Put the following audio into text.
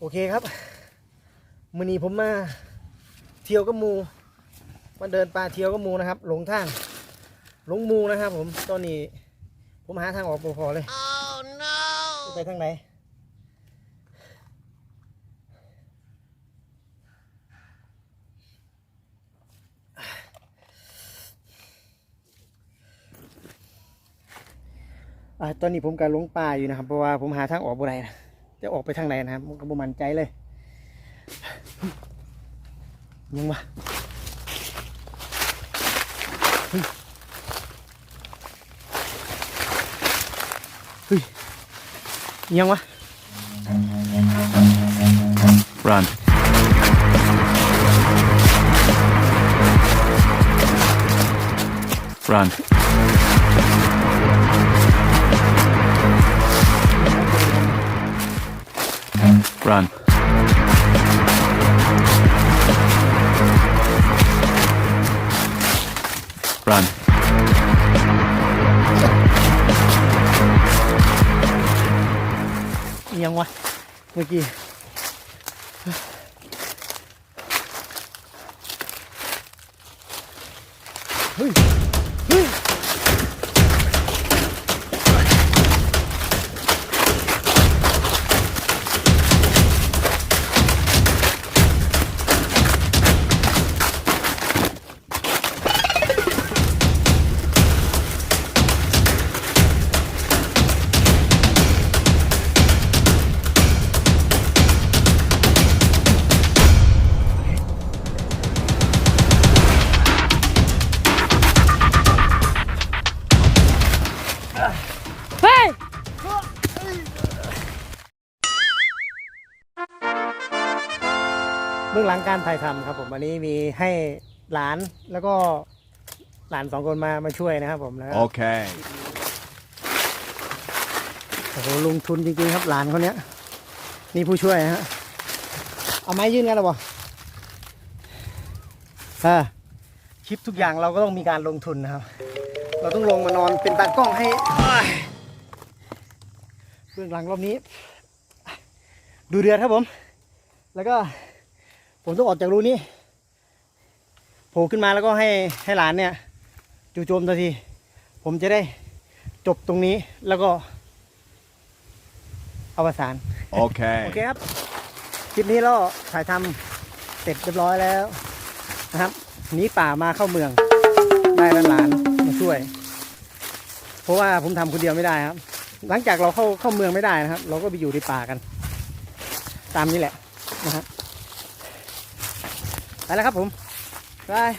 โอเคครับมือนีผมมาเที่ยวกับหมูมาเดินป่าเที่ยวกับหมูนะครับ หลงทางหลงมูนะครับ ผมตอนนี้ผมหาทางออกบ่พอเลย Oh no! จะไปทางไหนอตอนนี้ผมกำลังหลงป่าอยู่นะครับเพราะว่าผมหาทางออกบ่ได้นะ จะออกไปทางไหนนะครับก็บมั่นใจเลยยังวะเฮ้ยเฮ้ยยังวะ Run. Run. Run. Run. ยังวะเมื่ เฮ้ยเฮ้ยเฮ้ยเบื้องหลังการถ่ายทำครับผมวันนี้มีให้หลานแล้วก็หลานสองคนมามาช่วยนะครับผมแล้ว Okay. โอ้โหลงทุนจริงๆครับหลานคนเนี้ย นี่ผู้ช่วยนะฮะเอาไม้ยื่นกันหรอบ่อ่าคลิปทุกอย่างเราก็ต้องมีการลงทุนนะครับ เราต้องลงมานอนเป็นตากล้องให้อ้ายเบื้องหลังรอบนี้ ดูเดือดครับผม แล้วก็ผมต้องออกจากรูนี้โผล่ขึ้นมาแล้วก็ให้ให้หลานเนี่ยจู่โจมทันที ผมจะได้จบตรงนี้แล้วก็อวสาน Okay. โอเคครับ คลิปนี้เราถ่ายทำเสร็จเรียบร้อยแล้วนะครับหนีป่ามาเข้าเมืองได้หลานๆ มาช่วย เพราะว่าผมทำคนเดียวไม่ได้ครับ หลังจากเราเข้าเข้าเมืองไม่ได้นะครับ เราก็ไปอยู่ในป่ากัน ตามนี้แหละนะฮะไปแล้วครับผมบาย